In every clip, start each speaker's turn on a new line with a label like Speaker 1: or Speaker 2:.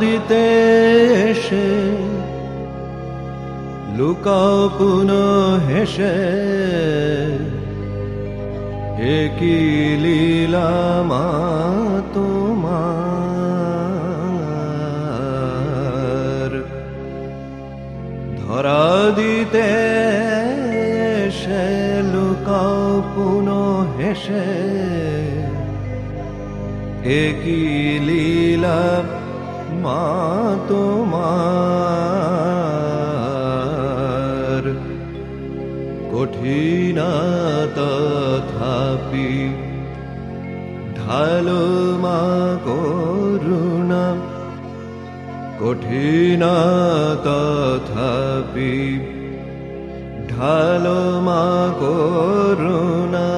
Speaker 1: দিতে এসে লুকাও পুন হেসে। হে কি লীলা মা তোমার? ধরা দিতে সে লুকাও পুন হেসে। হে কি লীলা মা তোমার। কঠিন তথাপি ঢালো মা করুণা। কঠিন তথাপি ঢালো মা করুণা।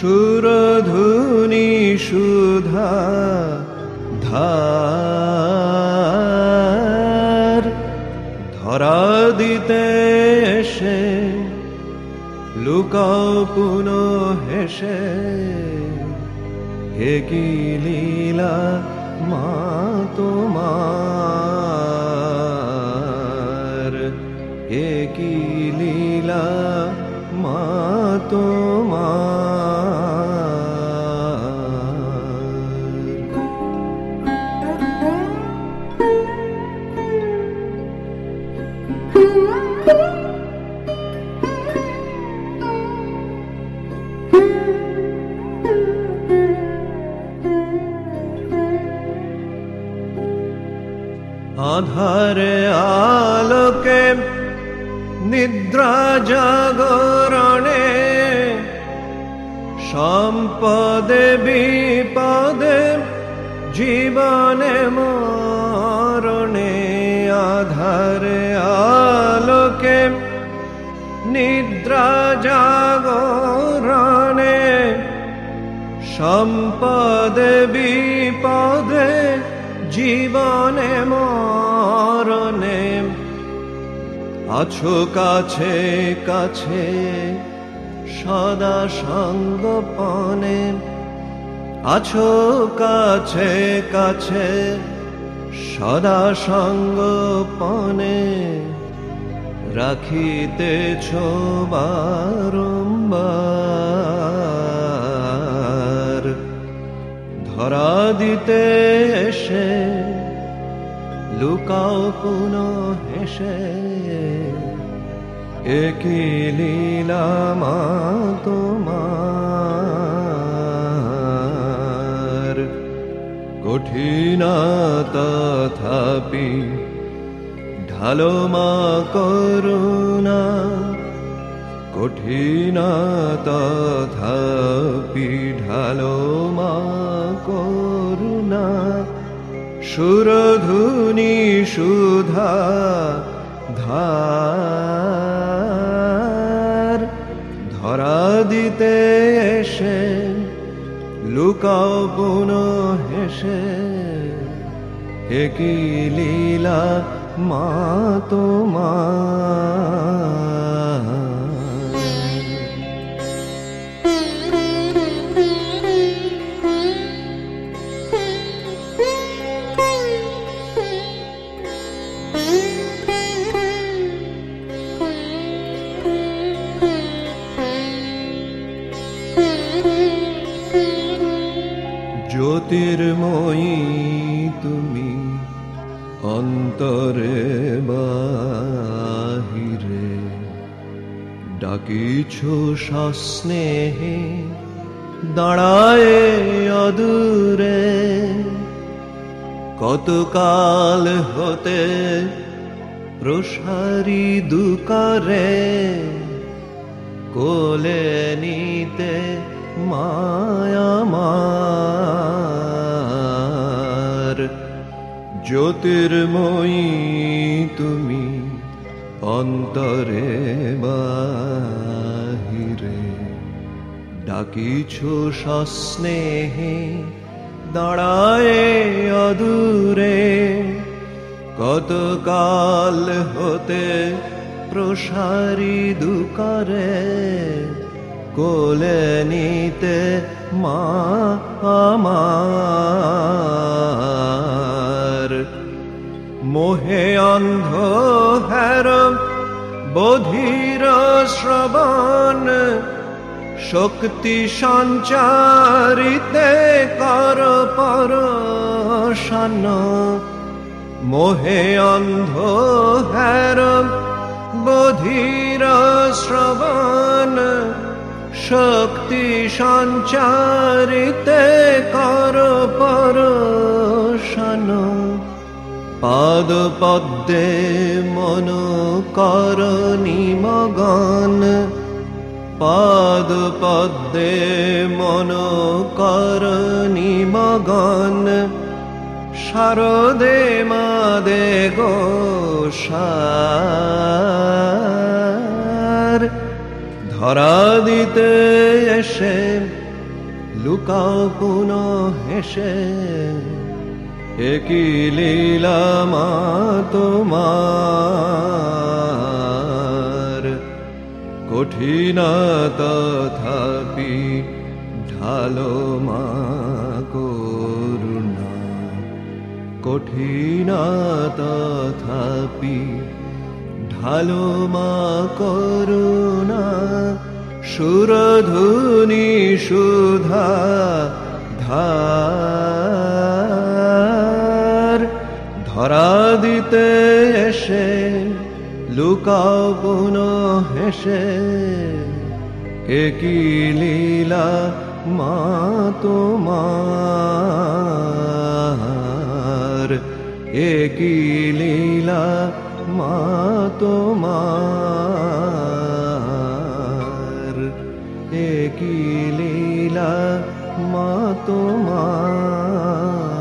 Speaker 1: সুরধুনি সুধা ধার লুকাও পুন হেসে হে কি লীলা মা তোমার? হে কি লীলা মা তোমার আধারে আলোকে নিদ্রা জাগরণে। সম্পদে বিপদে জীবনে মরণে আধারে আলোকে নিদ্রা জাগরণে। সম্পদে বিপদে জীবনে মরণে আছো কাছে কাছে, সদা সঙ্গপনে আছো কাছে কাছে, সদা সঙ্গপনে রাখিতেছ বারম্বার। ধরা দিতে এসে লুকাও পুন হেসে, একই লীলা মা তোমার। কঠিন তথাপি ঢালো মা করুণা, কঠিন তথাপি ঢালো মা করুণা। সুরধুনি সুধা ধার। ধরা দিতে এসে লুকাও পুন হেসে একই লীলা মা তোমার? অন্তরে বাহিরে ডাকিছ সস্নেহে দাঁড়ায় অদূরে। কতকাল হতে প্রসারী দুকারে কোলে নিতে মায়ামার জ্যোতির্ময়ী তুমি অন্তরে বাহিরে। ডাকিছ সস্নেহে, দাঁড়ায় অদূরে। কতকাল হতে প্রসারী দুকারে, কোলে নিতে মা আমার মোহে অন্ধ হের বধির শ্রবণ, শক্তি সঞ্চারিতে কর পরশন। মোহে অন্ধ হের বধির শ্রবণ, শক্তি সঞ্চারিতে কর পরশন। পাদ পদ্মে মন কর নিমগন পাদ পদ্মে মন কর নিমগন শারদে মাদে গো ধরা দিতে এসে লুকাও পুন হেসে। একই লীলা মা তোমার। কঠিন তথাপি ঢালো মা করুণা। কঠিন তথাপি ঢালো মা করুণা। সুরধুনি সুধা ধার দিতে এসে লুকাও পুন হেসে। একই লীলা মা তোমার? একই লীলা মা তোমার? একই লীলা মা তোমার?